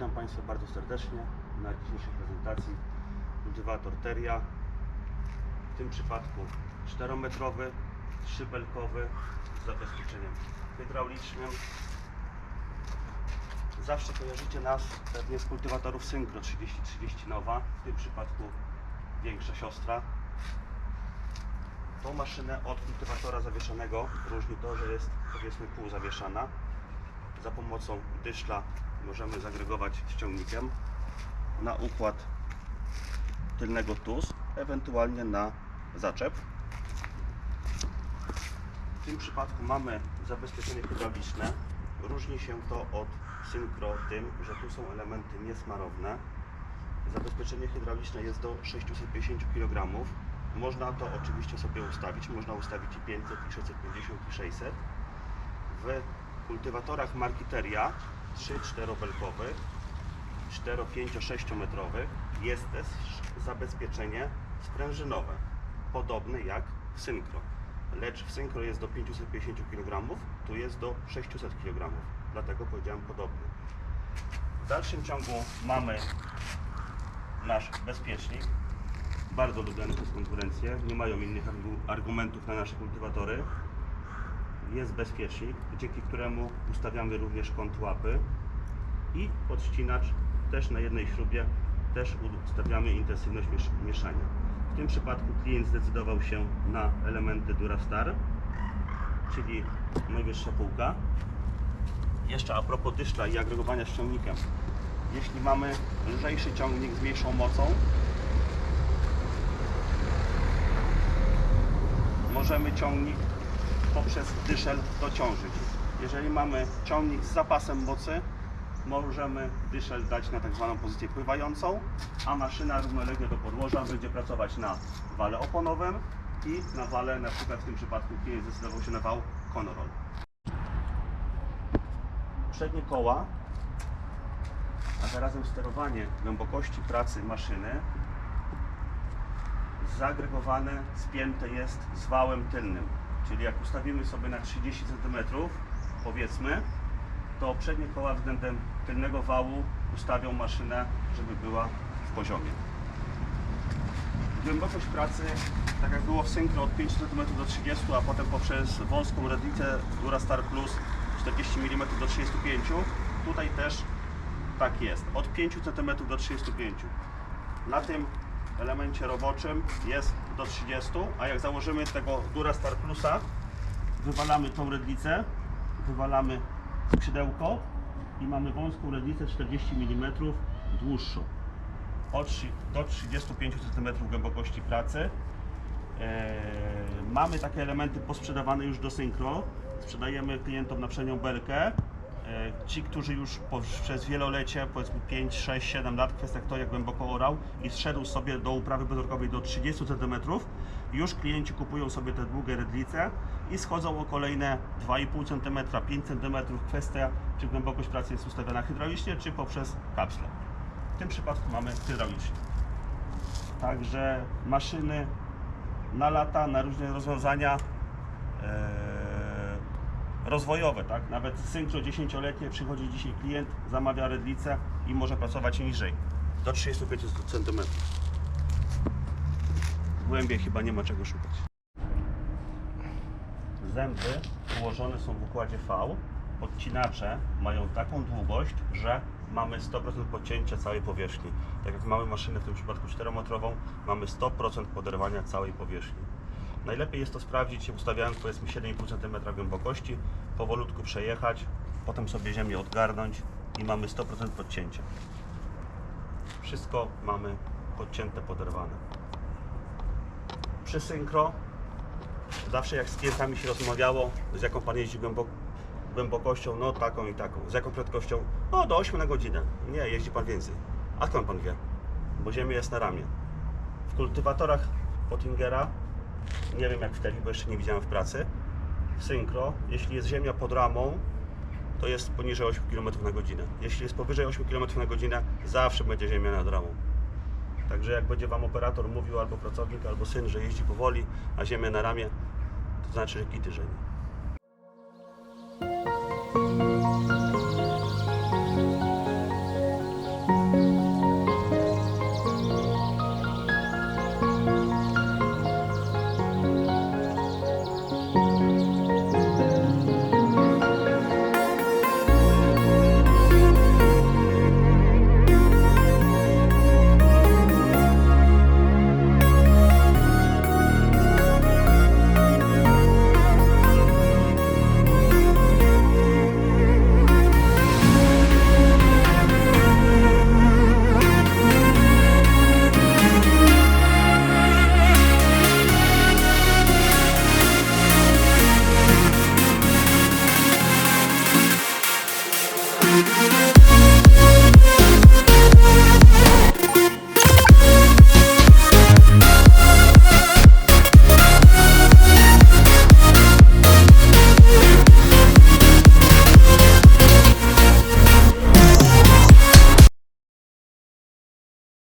Witam Państwa bardzo serdecznie na dzisiejszej prezentacji kultywator Teria. W tym przypadku 4-metrowy, szybelkowy z zabezpieczeniem hydraulicznym. Zawsze kojarzycie nas pewnie z kultywatorów Syncro 3030 Nowa, w tym przypadku większa siostra. Tą maszynę od kultywatora zawieszonego różni to, że jest powiedzmy półzawieszana. Za pomocą dyszla możemy zagregować z ciągnikiem na układ tylnego TUS, ewentualnie na zaczep. W tym przypadku mamy zabezpieczenie hydrauliczne. Różni się to od Syncro tym, że tu są elementy niesmarowne. Zabezpieczenie hydrauliczne jest do 650 kg. Można to oczywiście sobie ustawić. Można ustawić i 500, i 650, i 600. W kultywatorach marki Teria 3-4 belkowych, 4, 5, 6 metrowych jest też zabezpieczenie sprężynowe, podobne jak w Syncro. Lecz w Syncro jest do 550 kg, tu jest do 600 kg, dlatego powiedziałem podobny. W dalszym ciągu mamy nasz bezpiecznik, bardzo lubiany przez konkurencję, nie mają innych argu- argumentów na nasze kultywatory jest bezpiecznik, dzięki któremu ustawiamy również kąt łapy i odcinacz też na jednej śrubie też ustawiamy intensywność miesz- mieszania. W tym przypadku klient zdecydował się na elementy Durastar, czyli najwyższa półka. Jeszcze a propos dyszla i agregowania z ciągnikiem. Jeśli mamy lżejszy ciągnik z mniejszą mocą, możemy ciągnik poprzez dyszel dociążyć. Jeżeli mamy ciągnik z zapasem mocy, możemy dyszel dać na tak zwaną pozycję pływającą, a maszyna równolegle do podłoża będzie pracować na wale oponowym i na wale, na przykład w tym przypadku klient zdecydował się na wał Conorol. Przednie koła, a zarazem sterowanie głębokości pracy maszyny zagregowane, spięte jest z wałem tylnym. Czyli jak ustawimy sobie na 30 cm, powiedzmy, to przednie koła względem tylnego wału ustawią maszynę, żeby była w poziomie. Głębokość pracy, tak jak było w Syncro, od 5 cm do 30, a potem poprzez wąską redlicę Durastar Plus 40 mm do 35, tutaj też tak jest, od 5 cm do 35. Na tym elemencie roboczym jest do 30, a jak założymy tego Durastar Plusa, wywalamy tą redlicę, wywalamy skrzydełko i mamy wąską redlicę 40 mm dłuższą. Do 35 cm głębokości pracy. Eee, mamy takie elementy posprzedawane już do Syncro. Sprzedajemy klientom na przednią belkę. E, Ci, którzy już przez wielolecie, powiedzmy 5, 6, 7 lat, kwestia kto jak głęboko orał i zszedł sobie do uprawy bedrokowej do 30 cm, już klienci kupują sobie te długie redlice i schodzą o kolejne 2,5 cm, 5 cm. Kwestia, czy głębokość pracy jest ustawiona hydraulicznie, czy poprzez kapsle. W tym przypadku mamy hydraulicznie. Także maszyny na lata, na różne rozwiązania e, rozwojowe, tak? Nawet syncro 10-letnie przychodzi dzisiaj klient, zamawia redlicę i może pracować niżej, do 35 cm. Głębiej chyba nie ma czego szukać. Zęby ułożone są w układzie V. Odcinacze mają taką długość, że mamy 100% podcięcia całej powierzchni. Tak jak mamy maszynę w tym przypadku 4-metrową, mamy 100% poderwania całej powierzchni. Najlepiej jest to sprawdzić, ustawiając powiedzmy 7,5 cm głębokości, powolutku przejechać, potem sobie ziemię odgarnąć i mamy 100% podcięcia. Wszystko mamy podcięte, poderwane. Przy synchro zawsze jak z klientami się rozmawiało, z jaką pan jeździ głębok, głębokością, no taką i taką. Z jaką prędkością? No do 8 na godzinę. Nie, jeździ pan więcej. A skąd pan wie? Bo ziemia jest na ramię. W kultywatorach Pottingera, nie wiem jak w Teli, bo jeszcze nie widziałem w pracy, w Syncro, jeśli jest ziemia pod ramą, to jest poniżej 8 km na godzinę. Jeśli jest powyżej 8 km na godzinę, zawsze będzie ziemia nad ramą. Także jak będzie Wam operator mówił, albo pracownik, albo syn, że jeździ powoli, a ziemię na ramię, to znaczy, że kity żeni.